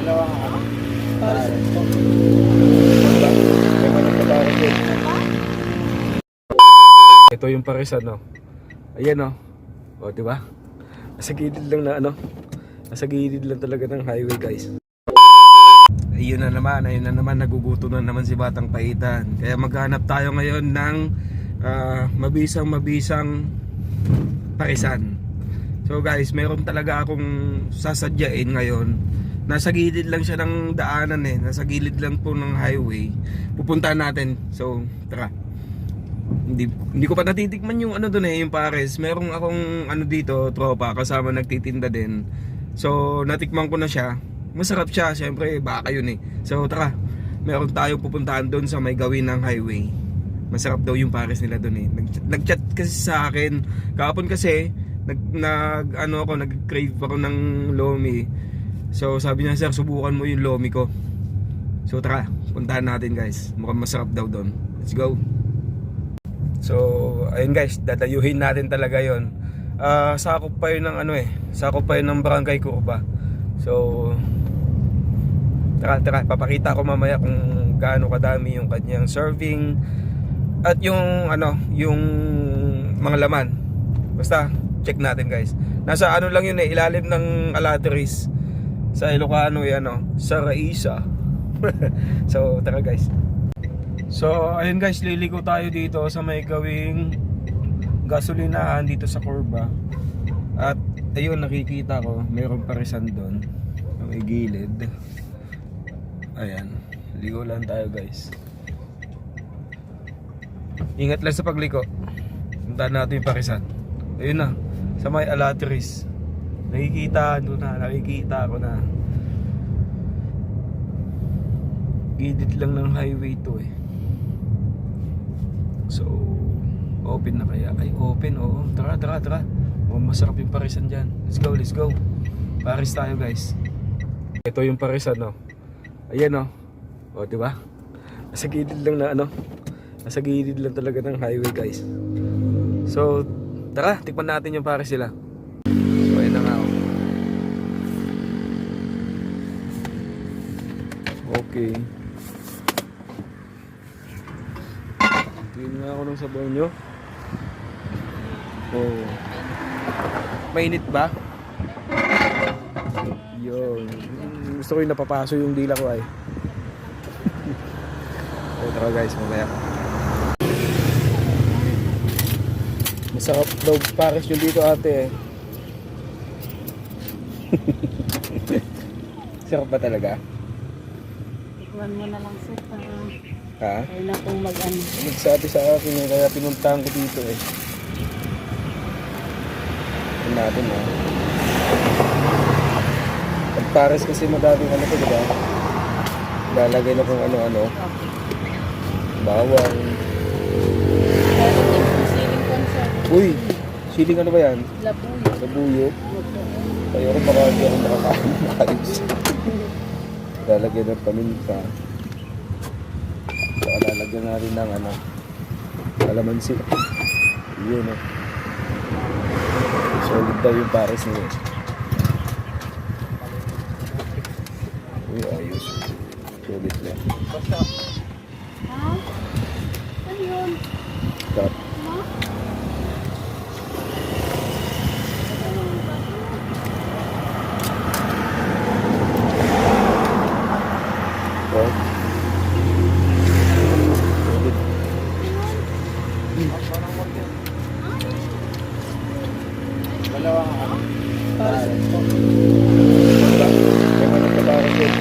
Dalawang ano? Para sa Ito yung parisan, no? Ayan, no? O, di ba? Nasa gilid lang na, ano? Nasa gilid lang talaga ng highway, guys. Ayun na naman, ayun na naman, naguguto na naman si Batang Paitan. Kaya maghanap tayo ngayon ng ah, mabisang-mabisang parisan. So guys, meron talaga akong sasadyain ngayon. Nasa gilid lang siya ng daanan eh. Nasa gilid lang po ng highway. Pupuntahan natin. So, tara. Hindi, hindi ko pa natitikman yung ano doon eh, yung pares. Merong akong ano dito, tropa, kasama nagtitinda din. So, natikman ko na siya. Masarap siya, syempre, baka yun eh. So, tara. Meron tayong pupuntahan doon sa may gawin ng highway. Masarap daw yung pares nila doon eh. Nag- Nag-chat kasi sa akin. Kahapon kasi, nag, nag ano ako, nag-crave ako ng lomi. So, sabi niya, sir, subukan mo yung lomi ko. So, tara. Puntahan natin guys. Mukhang masarap daw doon. Let's go. So, ayun guys, dadayuhin natin talaga yon. Ah, sakop pa yun ng ano eh, sakop pa yun ng barangay Curva. So, tara, tara, papakita ko mamaya kung gaano kadami yung kanyang serving at yung ano, yung mga laman. Basta, check natin guys. Nasa ano lang yun eh, ilalim ng Alateris sa Ilocano yan ano, sa Raisa. so, tara guys. So, ayun guys, liliko tayo dito sa may gawing gasolinahan dito sa Corba. At ayun, nakikita ko, mayroong parisan doon. May gilid. Ayan, ligo lang tayo guys. Ingat lang sa pagliko. Puntahan natin yung parisan. Ayun na, sa may Alateris. Nakikita doon na, nakikita ko na. Gilid lang ng highway to eh. So, open na kaya? Ay, open, oo. Tara, tara, tara. Oh, masarap yung parisan dyan. Let's go, let's go. Paris tayo, guys. Ito yung parisan, no? Ayan, no? O, di ba? Nasa gilid lang na, ano? Nasa gilid lang talaga ng highway, guys. So, tara, tikman natin yung paris sila. So, ayun na nga, oh. Okay. Tingin nga ako ng sabaw nyo. Oh. Mainit ba? Yun. Gusto ko yung napapaso yung dila ko ay. so, tara guys, mamaya. Masarap daw pares yung dito ate eh. Sarap ba talaga? Mo na lang sir. Para Ha? kayo na pong mag-ano. Nagsabi sa akin eh, kaya pinuntahan ko dito eh. Tignan natin ah. Pag pares kasi madaming ano ko, di ba? Lalagay na kung ano-ano. Bawang. Uy! Siling ano ba yan? Labuyo. Labuyo. Kaya ako baka hindi ako makakain maayos. Lalagyan ng paminta. Saka lalagyan na rin ng ano, kalamansi. Yun oh. Solid daw yung pares nila. Uy, ayos. Solid na. Ha? Ano yun? Sarap. Ha? Oh. Solid. Dalawang ano? Para sa Kaya nga nagpapares eh.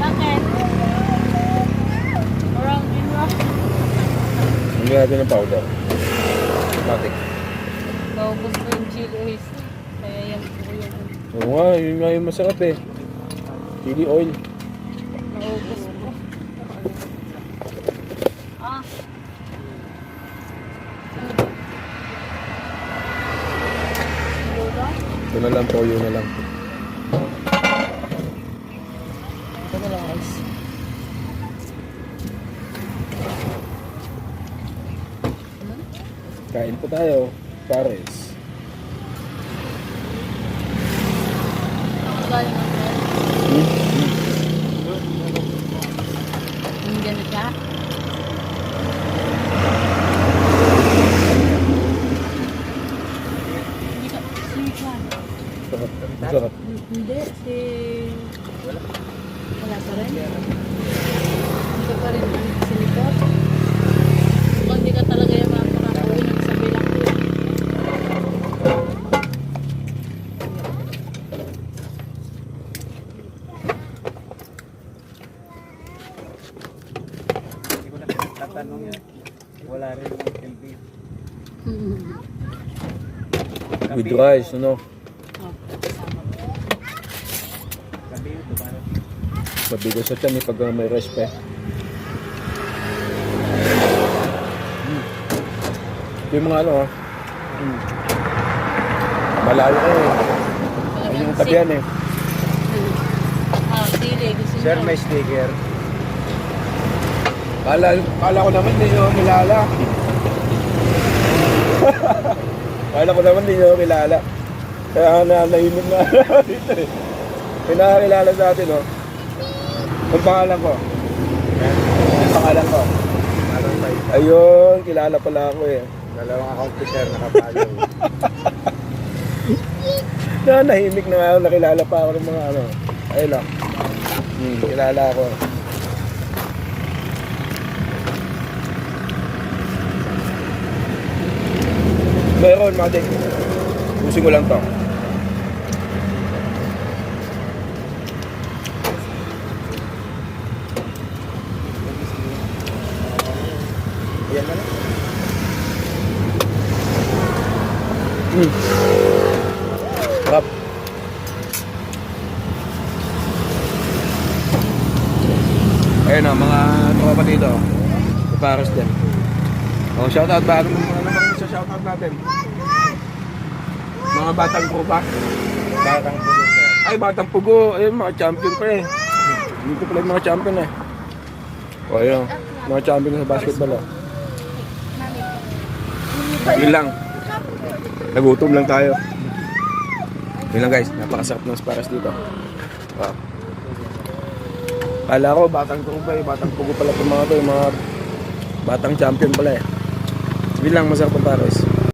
Bakit? Parang inwa. Natin ng powder. Automatic. Naubos ko yung chili oyster. Kaya yan po yung Oo nga, yun nga yung masarap eh. Chili oil. naubos ko. Ah. Ito na lang, toyo na lang. Ito na lang guys. Kain po tayo. Pares. pera? Hmm? Yung ganit ka? Hindi ka, si Juan. Sarap. Sarap. Hindi, si... Wala pa rin. Hindi pa rin tatanong yan. Wala rin yung LB. With rice, ano? Oh, Mabigas sa tiyan eh pag uh, may rice pa eh. Mm. Yung mga ano, ah. Mm. Malayo ka eh. Ayun yung tabihan eh. Ah, sili. Gusto Sir, niya. may sticker. Kala, kala ko naman hindi nyo kilala. kala ko naman hindi nyo kilala. Kaya na nahimik na dito eh. Pinakakilala sa atin, oh. Ang pangalan ko. Ang pangalan ko. Ayun, kilala pala ako eh. dalawang account nakapalo. Na nahimik na ako, nakilala pa ako ng mga ano. Ayun lang. Hmm, kilala ako. Meron, Madik. Pusin ko lang to. Yan na lang. Hmm. Sarap. Ayun o, mga tropa dito. Paparos din. Oh, shoutout ba? Ano isa shoutout natin? Mga batang tropa. Batang pulo, sir. Ay, batang pugo. Ayun, mga champion pa eh. Dito pala yung mga champion eh. O, ayun. Mga champion sa basketball oh. Yun lang. Nagutom lang tayo. Yun lang guys, napakasarap ng paras dito. Wow. Kala ko, batang tropa eh. Batang pugo pala itong mga to. Yung mga batang champion pala eh. Yun lang, masarap ang pares.